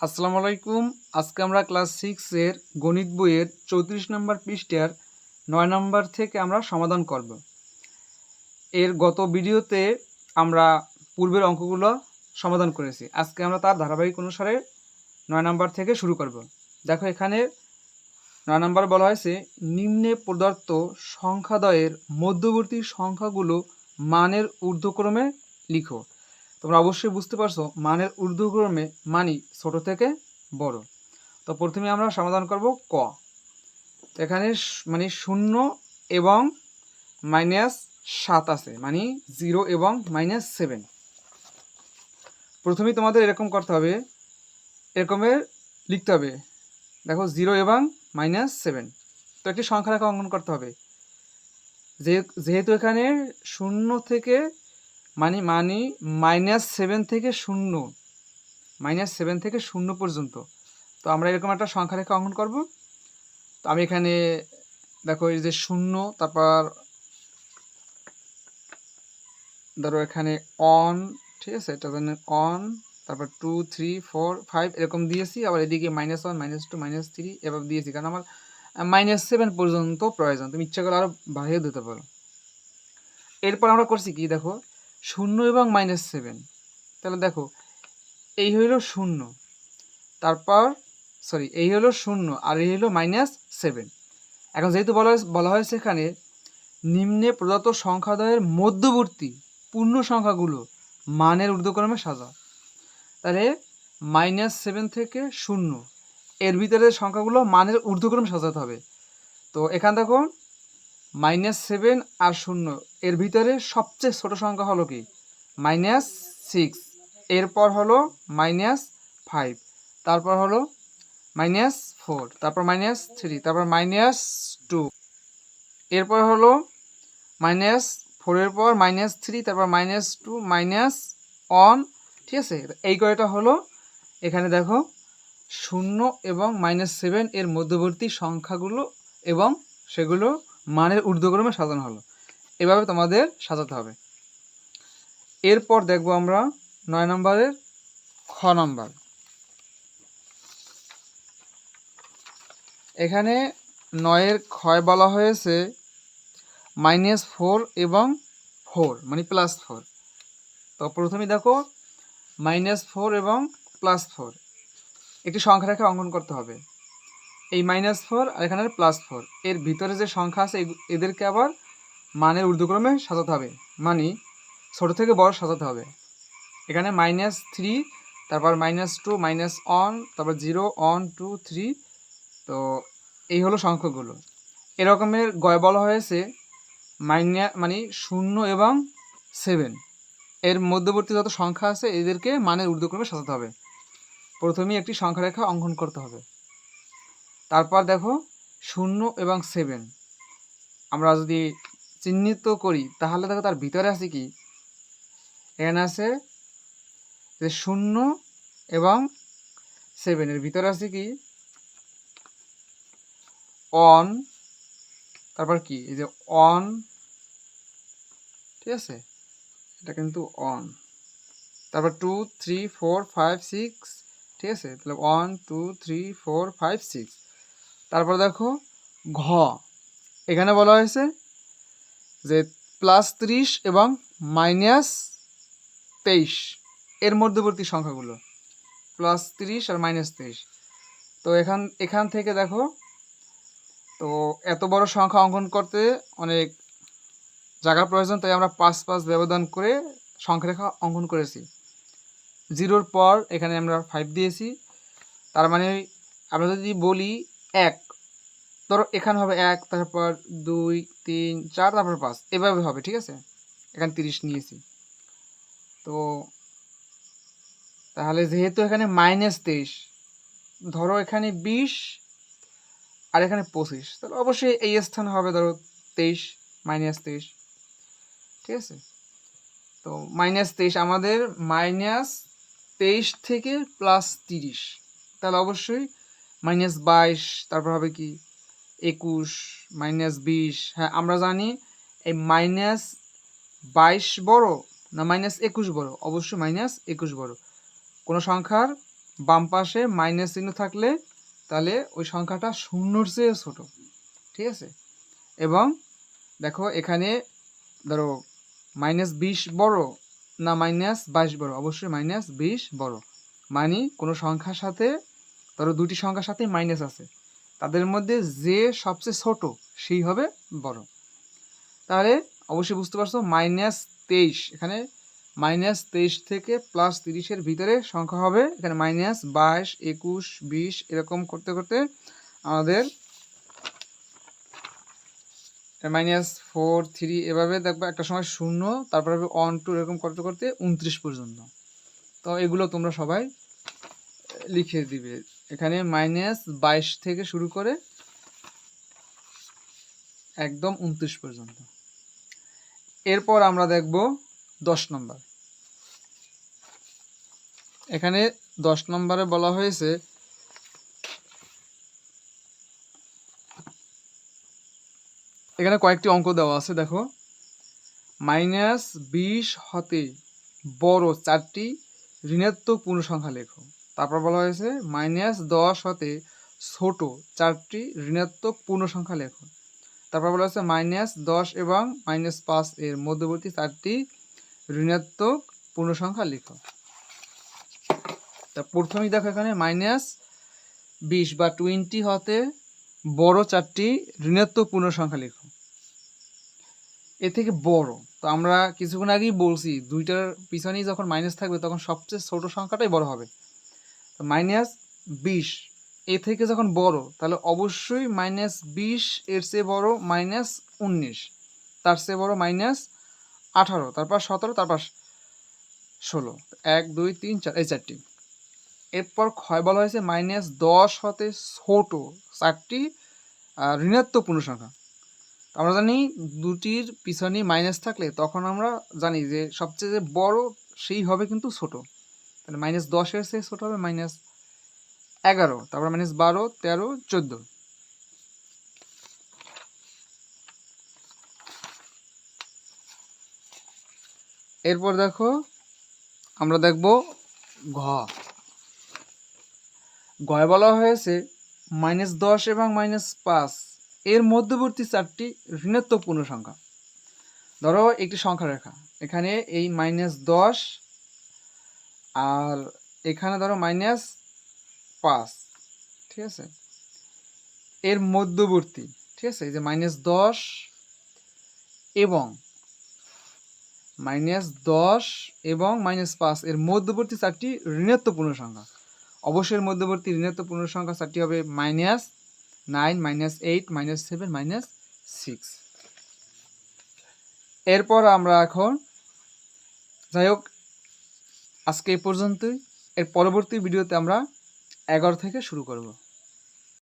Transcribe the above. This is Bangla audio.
আসসালামু আলাইকুম। আজকে আমরা ক্লাস সিক্সের গণিত বইয়ের চৌত্রিশ নম্বর পৃষ্ঠার নয় নম্বর থেকে আমরা সমাধান করব। এর গত ভিডিওতে আমরা পূর্বের অঙ্কগুলো সমাধান করেছি। আজকে আমরা তার ধারাবাহিক অনুসারে নয় নম্বর থেকে শুরু করব। দেখো এখানে নয় নম্বর বলা হয়েছে, নিম্নে প্রদত্ত সংখ্যাদয়ের মধ্যবর্তী সংখ্যাগুলো মানের ঊর্ধ্বক্রমে লিখো। তোমরা অবশ্যই বুঝতে পারছ, মানের ঊর্ধ্বক্রমে মানি ছোট থেকে বড়। তো প্রথমে আমরা সমাধান করব ক। এখানে মানে শূন্য এবং মাইনাস সাত আছে মানে জিরো এবং মাইনাস সেভেন প্রথমে তোমাদের এরকম করতে হবে এরকমের লিখতে হবে, দেখো জিরো এবং মাইনাস সেভেন তো একটি সংখ্যা রেখা অঙ্কন করতে হবে। যেহেতু এখানে শূন্য থেকে মানে মানে মাইনাস সেভেন থেকে শূন্য মাইনাস সেভেন থেকে শূন্য পর্যন্ত। তো আমরা এরকম একটা সংখ্যা রেখা অঙ্কন করব। তো আমি এখানে দেখো এই যে শূন্য, তারপর ধরো এখানে অন ঠিক আছে? এটা জন্য অন তারপর টু থ্রি ফোর ফাইভ এরকম দিয়েছি। আবার এদিকে minus one minus two minus three এভাবে দিয়েছি। কারণ আমার মাইনাস সেভেন পর্যন্ত প্রয়োজন। তুমি ইচ্ছা করে আরও বাড়িয়ে দিতে পারো। এরপর আমরা করছি কি দেখো? শূন্য এবং মাইনাস সেভেন তাহলে দেখো, এই হইল শূন্য। তারপর সরি এই হলো শূন্য আর এই হলো মাইনাস সেভেন এখন যেহেতু বলা বলা হয়েছে এখানে, নিম্নে প্রদত্ত সংখ্যাদয়ের মধ্যবর্তী পূর্ণ সংখ্যাগুলো মানের ঊর্ধ্বক্রমে সাজা। তাহলে মাইনাস সেভেন থেকে শূন্য, এর ভিতরে সংখ্যাগুলো মানের ঊর্ধ্বক্রমে সাজাতে হবে। তো এখান দেখো মাইনাস সেভেন আর শূন্য। এর ভিতরে সবচেয়ে ছোট সংখ্যা হলো কি? Minus six. এরপর হলো মাইনাস ফাইভ। তারপর হলো মাইনাস ফোর। তারপর মাইনাস থ্রি। তারপর মাইনাস টু। এরপর হলো মাইনাস ফোরের পর মাইনাস থ্রি। তারপর মাইনাস টু। Minus one. ঠিক আছে? এই কয়টা হলো? এখানে দেখো, শূন্য এবং মাইনাস সেভেন এর মধ্যবর্তী সংখ্যাগুলো এবং সেগুলো মানের ঊর্ধ্বক্রমে সাজানো হলো। এভাবে তোমাদের সাজাতে হবে। এরপর দেখব আমরা নয় নম্বরের খ নম্বর। এখানে নয়ের ক্ষয় বলা হয়েছে মাইনাস ফোর এবং ফোর মানে প্লাস ফোর। তো প্রথমে দেখো মাইনাস ফোর এবং প্লাস ফোর। একটি সংখ্যা রেখা অঙ্কন করতে হবে। এই মাইনাস ফোর আর এখানে প্লাস ফোর এর ভিতরে যে সংখ্যা আছে এদেরকে আবার মানের ঊর্ধ্বক্রমে সাজাতে হবে। মানে ছোটো থেকে বড় সাজাতে হবে। এখানে মাইনাস থ্রি তারপর মাইনাস টু মাইনাস ওয়ান তারপর জিরো ওয়ান টু থ্রি তো এই হলো সংখ্যাগুলো। এরকমের গয় বলা হয়েছে মাইনা মানে শূন্য এবং সেভেন এর মধ্যবর্তী যত সংখ্যা আছে, এদেরকে মানের ঊর্ধ্বক্রমে সাজাতে হবে। প্রথমেই একটি সংখ্যা রেখা অঙ্কন করতে হবে। তারপর দেখো শূন্য এবং সেভেন আমরা যদি চিহ্নিত করি, তাহলে দেখো তার ভিতরে আছে কি? এখানে আছে যে শূন্য এবং সেভেনের ভিতরে আছে কি? অন তারপর কি? এই যে অন ঠিক আছে? এটা কিন্তু অন তারপর two three four five six ঠিক আছে? তাহলে one two three four five six তারপর দেখো ঘ। এখানে বলা হয়েছে যে প্লাস ত্রিশ এবং মাইনাস তেইশ। এর মধ্যবর্তী সংখ্যাগুলো। প্লাস তিরিশ আর মাইনাস তেইশ। তো এখান এখান থেকে দেখো, তো এত বড় সংখ্যা অঙ্কন করতে অনেক জায়গার প্রয়োজন, তাই আমরা পাঁচ পাঁচ ব্যবধান করে সংখ্যা রেখা অঙ্কন করেছি। জিরোর পর এখানে আমরা ফাইভ দিয়েছি। তার মানে আমরা যদি বলি এক। ধরো এখানে হবে এক, তারপর দুই, তিন, চার, তারপর পাঁচ। এভাবে হবে, ঠিক আছে? এখানে তিরিশ নিয়েছি। তো তাহলে যেহেতু এখানে মাইনাস তেইশ, ধরো এখানে বিশ আর এখানে পঁচিশ, তাহলে অবশ্যই এই স্থান হবে ধরো তেইশ মাইনাস তেইশ, ঠিক আছে? তো মাইনাস তেইশ আমাদের মাইনাস তেইশ থেকে প্লাস তিরিশ, তাহলে অবশ্যই মাইনাস বাইশ, তারপর হবে কি? একুশ, মাইনাস বিশ। হ্যাঁ আমরা জানি এই মাইনাস বাইশ বড় না মাইনাস একুশ বড়? অবশ্যই মাইনাস একুশ বড়। কোনো সংখ্যার বাম পাশে মাইনাস চিহ্ন থাকলে তাহলে ওই সংখ্যাটা শূন্যর চেয়ে ছোট। ঠিক আছে? এবং দেখো এখানে ধরো মাইনাস বিশ বড় না মাইনাস বাইশ বড়? অবশ্যই মাইনাস বিশ বড়। মানে কোনো সংখ্যার সাথে ধরো দুটি সংখ্যার সাথে মাইনাস আছে। তাদের মধ্যে যে সবচেয়ে ছোট, সেই হবে বড়। তাহলে অবশ্যই বুঝতে পারছ মাইনাস তেইশ, এখানে মাইনাস তেইশ থেকে প্লাস তিরিশের ভিতরে সংখ্যা হবে, এখানে মাইনাস বাইশ, একুশ, বিশ, এরকম করতে করতে আমাদের মাইনাস ফোর থ্রি এভাবে দেখবে একটা সময় শূন্য, তারপরে হবে ওয়ান টু এরকম করতে করতে উনত্রিশ পর্যন্ত। তো এগুলো তোমরা সবাই লিখে দিবে। এখানে মাইনাস বাইশ থেকে শুরু করে একদম উনত্রিশ পর্যন্ত। এরপর আমরা দেখব দশ নম্বর এখানে দশ নম্বরে বলা হয়েছে, এখানে কয়েকটি অঙ্ক দেওয়া আছে, দেখো। মাইনাস বিশ হতে বড় চারটি ঋণাত্মক পূর্ণ সংখ্যা লেখো। তারপর বলা হয়েছে, মাইনাস দশ হতে ছোট চারটি ঋণাত্মক পূর্ণ সংখ্যা লেখো। তারপর বলা হয়েছে, মাইনাস দশ এবং মাইনাস পাঁচ এর মধ্যবর্তী চারটি ঋণাত্মক পূর্ণ সংখ্যা লিখো। তা প্রথমেই দেখো এখানে, মাইনাস বিশ বা টোয়েন্টি হতে বড় চারটি ঋণাত্মক পূর্ণ সংখ্যা লিখো। এ থেকে বড়। তো আমরা কিছুক্ষণ আগেই বলছি, দুইটার পিছনেই যখন মাইনাস থাকবে তখন সবচেয়ে ছোট সংখ্যাটাই বড় হবে। মাইনাস বিশ। এ থেকে যখন বড়, তাহলে অবশ্যই মাইনাস বিশ এর চেয়ে বড় মাইনাস উনিশ। তার চেয়ে বড় মাইনাস আঠারো, তারপর সতেরো, তারপর ষোলো। এক, দুই, তিন, চার, এই চারটি। এরপর ক্ষয় বলা হয়েছে মাইনাস দশ হতে ছোট চারটি ঋণাত্মক পূর্ণ সংখ্যা। আমরা জানি দুটির পিছনে মাইনাস থাকলে তখন আমরা জানি যে সবচেয়ে যে বড়, সেই হবে কিন্তু ছোট। তাহলে মাইনাস দশের চেয়ে ছোট হবে মাইনাস এগারো, তারপর মাইনাস বারো, তেরো, চোদ্দ। এরপর দেখো, আমরা দেখব ঘ। গয় বলা হয়েছে মাইনাস দশ এবং মাইনাস পাঁচ। এর মধ্যবর্তী চারটি ঋণাত্মক পূর্ণ সংখ্যা ধরো একটি সংখ্যা রেখা এখানে এই মাইনাস দশ আর এখানে ধরো মাইনাস পাঁচ, ঠিক আছে? এর মধ্যবর্তী, ঠিক আছে? এই যে মাইনাস দশ এবং মাইনাস দশ এবং মাইনাস পাঁচ, এর মধ্যবর্তী চারটি ঋণাত্মক পূর্ণ সংখ্যা। অবশ্যই মধ্যবর্তী ঋণাত্মক পূর্ণ সংখ্যা চারটি হবে minus nine minus eight minus seven minus six এরপর আমরা এখন, যাই হোক আজকে এই পর্যন্তই। এর পরবর্তী ভিডিওতে আমরা এগারো থেকে শুরু করব।